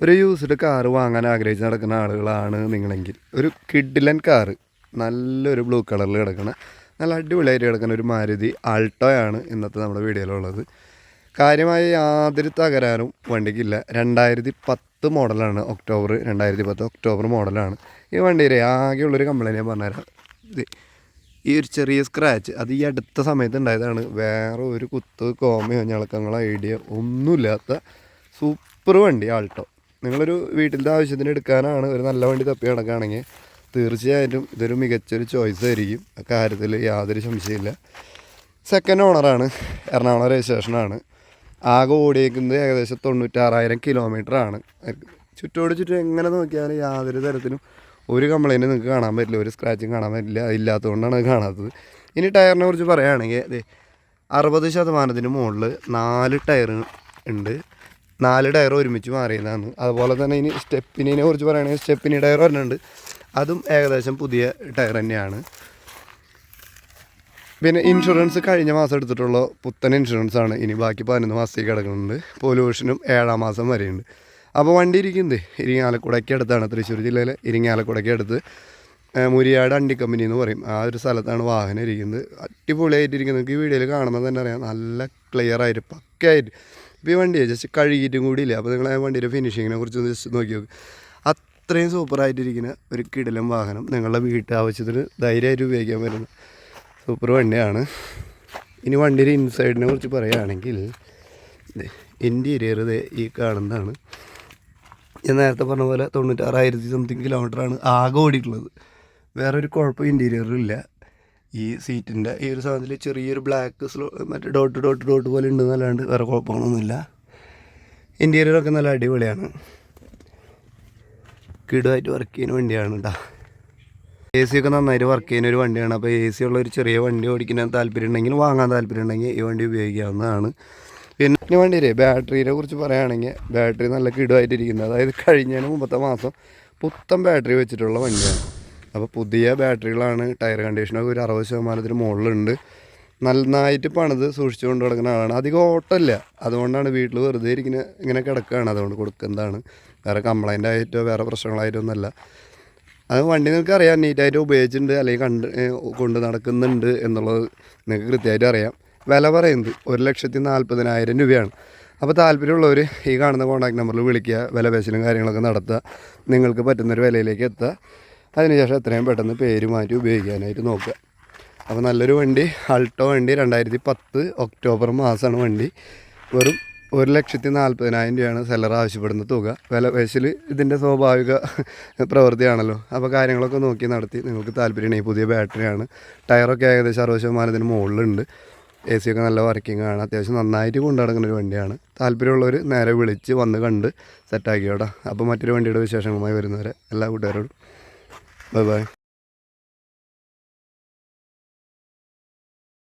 ഒരു used car വാങ്ങാൻ ആഗ്രഹിച്ച് നടക്കുന്ന ആളുകളാണ് നിങ്ങളെങ്കിൽ. ഒരു കിഡിലൻ കാറ് നല്ലൊരു ബ്ലൂ കളറിൽ കിടക്കുന്ന നല്ല അടിപൊളിയായിട്ട് കിടക്കുന്ന ഒരു മാരുതി ആൾട്ടോയാണ് ഇന്നത്തെ നമ്മുടെ വീഡിയോയിലുള്ളത് കാര്യമായ യാതൊരു തകരാറും വണ്ടിക്കില്ല. രണ്ടായിരത്തി പത്ത് മോഡലാണ് ഒക്ടോബർ രണ്ടായിരത്തി പത്ത് ഒക്ടോബർ മോഡലാണ് ഈ വണ്ടിയിലെ ആകെയുള്ളൊരു കംപ്ലൈന്റ് ഞാൻ പറഞ്ഞുതരാം. ഇത് ഈ ഒരു ചെറിയ സ്ക്രാച്ച് അത് ഈ അടുത്ത സമയത്ത് ഉണ്ടായതാണ്. വേറെ ഒരു കുത്ത് കോമയോ ഞളക്കങ്ങളോ ഐഡിയ ഒന്നുമില്ലാത്ത സൂപ്പർ വണ്ടി ആൾട്ടോ നിങ്ങളൊരു വീട്ടിലത്തെ ആവശ്യത്തിന് എടുക്കാനാണ് ഒരു നല്ല വണ്ടി തപ്പി നടക്കുകയാണെങ്കിൽ തീർച്ചയായിട്ടും ഇതൊരു മികച്ചൊരു ചോയ്സ് ആയിരിക്കും. കാര്യത്തിൽ യാതൊരു സംശയമില്ല സെക്കൻഡ് ഓണറാണ് എറണാകുളം രജിസ്ട്രേഷനാണ് ആകെ ഓടിയേക്കുന്നത് ഏകദേശം തൊണ്ണൂറ്റാറായിരം ആണ്. ചുറ്റോട് ചുറ്റും എങ്ങനെ നോക്കിയാലും യാതൊരു തരത്തിലും ഒരു കംപ്ലൈന്റ് നിങ്ങൾക്ക് കാണാൻ പറ്റില്ല. ഒരു സ്ക്രാച്ചും കാണാൻ പറ്റില്ല. ഇല്ലാത്തതുകൊണ്ടാണ് അത് കാണാത്തത്. ഇനി ടയറിനെ കുറിച്ച് പറയുകയാണെങ്കിൽ അറുപത് ശതമാനത്തിന് മുകളിൽ നാല് ടയർ ഉണ്ട്. നാല് ടയർ ഒരുമിച്ച് മാറിയതാണ്. അതുപോലെ തന്നെ ഇനി സ്റ്റെപ്പിനെ കുറിച്ച് പറയുകയാണെങ്കിൽ സ്റ്റെപ്പിനി ടയർ വരുന്നുണ്ട് അതും ഏകദേശം പുതിയ ടയർ തന്നെയാണ്. പിന്നെ ഇൻഷുറൻസ് കഴിഞ്ഞ മാസം എടുത്തിട്ടുള്ള പുത്തൻ ഇൻഷുറൻസ് ആണ്. ഇനി ബാക്കി പതിനൊന്ന് മാസത്തേക്ക് കിടക്കുന്നുണ്ട്. പൊല്യൂഷനും ഏഴാം മാസം വരെയുണ്ട്. അപ്പോൾ വണ്ടി ഇരിക്കുന്നത് ഇരിങ്ങാലക്കുടയ്ക്ക് അടുത്താണ്. തൃശ്ശൂർ ജില്ലയിലെ ഇരിങ്ങാലക്കുടയ്ക്ക് അടുത്ത്. മുരിയാട് അണ്ടി കമ്പനി എന്ന് പറയും. ആ ഒരു സ്ഥലത്താണ് വാഹനം ഇരിക്കുന്നത്. അടിപൊളിയായിട്ടിരിക്കുന്നത്. നിങ്ങൾക്ക് ഈ വീഡിയോയിൽ കാണുമ്പോൾ തന്നെ അറിയാം. നല്ല ക്ലിയർ ആയിട്ട് പക്കയായിട്ട്. ഇപ്പോൾ ഈ വണ്ടി ജസ്റ്റ് കഴുകിയിട്ടും കൂടി അപ്പോൾ നിങ്ങൾ ആ വണ്ടിയുടെ ഫിനിഷിങ്ങിനെ കുറിച്ച് ഒന്ന് ജസ്റ്റ് നോക്കി നോക്ക്. അത്രയും സൂപ്പറായിട്ടിരിക്കുന്ന ഒരു കിടലം വാഹനം നിങ്ങളുടെ വീട്ടാവശ്യത്തിന് ധൈര്യമായിട്ട് ഉപയോഗിക്കാൻ പറ്റുന്ന സൂപ്പർ വണ്ടിയാണ്. ഇനി വണ്ടിയുടെ ഇൻസൈഡിനെ കുറിച്ച് പറയുകയാണെങ്കിൽ ഇന്റീരിയർ ഈ കാണുന്നതാണ്. ഞാൻ നേരത്തെ പറഞ്ഞ പോലെ തൊണ്ണൂറ്റാറായിരത്തി സംതിങ് കിലോമീറ്ററാണ് ആകെ ഓടിയിട്ടുള്ളത്. വേറെ ഒരു കുഴപ്പം ഇന്റീരിയറിലില്ല ഈ സീറ്റിന്റെ ഈ ഒരു സാധനത്തിൽ ചെറിയൊരു ബ്ലാക്ക് സ്ലോ മറ്റേ ഡോട്ട് ഡോട്ട് ഡോട്ട് പോലെ ഉണ്ടെന്നല്ലാണ്ട് വേറെ കുഴപ്പങ്ങളൊന്നുമില്ല. ഇന്റീരിയറൊക്കെ നല്ല അടിപൊളിയാണ്. കിടുമായിട്ട് വർക്ക് ചെയ്യുന്ന വണ്ടിയാണ് കേട്ടോ എ സി ഒക്കെ നന്നായിട്ട് വർക്ക് ചെയ്യുന്ന ഒരു വണ്ടിയാണ്. അപ്പോൾ എ സി ഉള്ള ഒരു ചെറിയ വണ്ടി ഓടിക്കാൻ താല്പര്യം ഉണ്ടെങ്കിൽ വാങ്ങാൻ താല്പര്യം ഉണ്ടെങ്കിൽ ഈ വണ്ടി ഉപയോഗിക്കാവുന്നതാണ്. പിന്നെ ഈ വണ്ടിയിലെ ബാറ്ററിയെ കുറിച്ച് പറയുകയാണെങ്കിൽ ബാറ്ററി നല്ല കിടുമായിട്ടിരിക്കുന്നത്. അതായത് കഴിഞ്ഞതിന് മുമ്പത്തെ മാസം പുത്തൻ ബാറ്ററി വെച്ചിട്ടുള്ള വണ്ടിയാണ്. അപ്പോൾ പുതിയ ബാറ്ററികളാണ് ടയർ കണ്ടീഷനൊക്കെ ഒരു അറുപത് ശതമാനത്തിന് മുകളിലുണ്ട്. നന്നായിട്ട് പണിത് സൂക്ഷിച്ചു കൊണ്ട് കിടക്കുന്ന ആളാണ്. അധികം ഓട്ടമില്ല. അതുകൊണ്ടാണ് വീട്ടിൽ വെറുതെ ഇരിക്കുന്ന ഇങ്ങനെ കിടക്കുകയാണ് അതുകൊണ്ട് കൊടുക്കുന്നതാണ്. വേറെ കംപ്ലൈന്റ് ആയിട്ടോ വേറെ പ്രശ്നങ്ങളായിട്ടോ ഒന്നല്ല അത് വണ്ടി നിങ്ങൾക്ക് അറിയാം. നീറ്റായിട്ട് ഉപയോഗിച്ചിട്ടുണ്ട്. അല്ലെങ്കിൽ കണ്ട് കൊണ്ട് നടക്കുന്നുണ്ട് എന്നുള്ളത് നിങ്ങൾക്ക് കൃത്യമായിട്ട് അറിയാം. വില പറയുന്നത് ഒരു ലക്ഷത്തി നാൽപ്പതിനായിരം രൂപയാണ്. അപ്പോൾ താല്പര്യമുള്ളവർ ഈ കാണുന്ന കോൺടാക്ട് നമ്പറിൽ വിളിക്കുക. വില പേശലും കാര്യങ്ങളൊക്കെ നടത്തുക. നിങ്ങൾക്ക് പറ്റുന്നൊരു വിലയിലേക്ക് എത്തുക. അതിനുശേഷം എത്രയും പെട്ടെന്ന് പേര് മാറ്റി ഉപയോഗിക്കാനായിട്ട് നോക്കുക. അപ്പോൾ നല്ലൊരു വണ്ടി അൾട്ടോ വണ്ടി രണ്ടായിരത്തി പത്ത് ഒക്ടോബർ മാസമാണ് വണ്ടി. വെറും ഒരു ലക്ഷത്തി നാൽപ്പതിനായിരം രൂപയാണ് സെല്ലർ ആവശ്യപ്പെടുന്ന തുക. വില പേശൽ ഇതിന്റെ സ്വാഭാവിക പ്രവൃത്തിയാണല്ലോ. അപ്പോൾ കാര്യങ്ങളൊക്കെ നോക്കി നടത്തി നിങ്ങൾക്ക് താല്പര്യമുണ്ടെങ്കിൽ പുതിയ ബാറ്ററിയാണ്. ടയറൊക്കെ ഏകദേശം അറുപത് ശതമാനത്തിന് മുകളിലുണ്ട്. എ സി ഒക്കെ നല്ല വർക്കിംഗ് ആണ്. അത്യാവശ്യം നന്നായിട്ട് കൊണ്ടുനടക്കുന്ന ഒരു വണ്ടിയാണ്. താല്പര്യമുള്ളവർ നേരെ വിളിച്ച് വന്ന് കണ്ട് സെറ്റാക്കിയോടാ അപ്പോൾ മറ്റൊരു വണ്ടിയുടെ വിശേഷങ്ങളുമായി വരുന്നവരെ എല്ലാ കൂട്ടുകാരോടും Bye bye.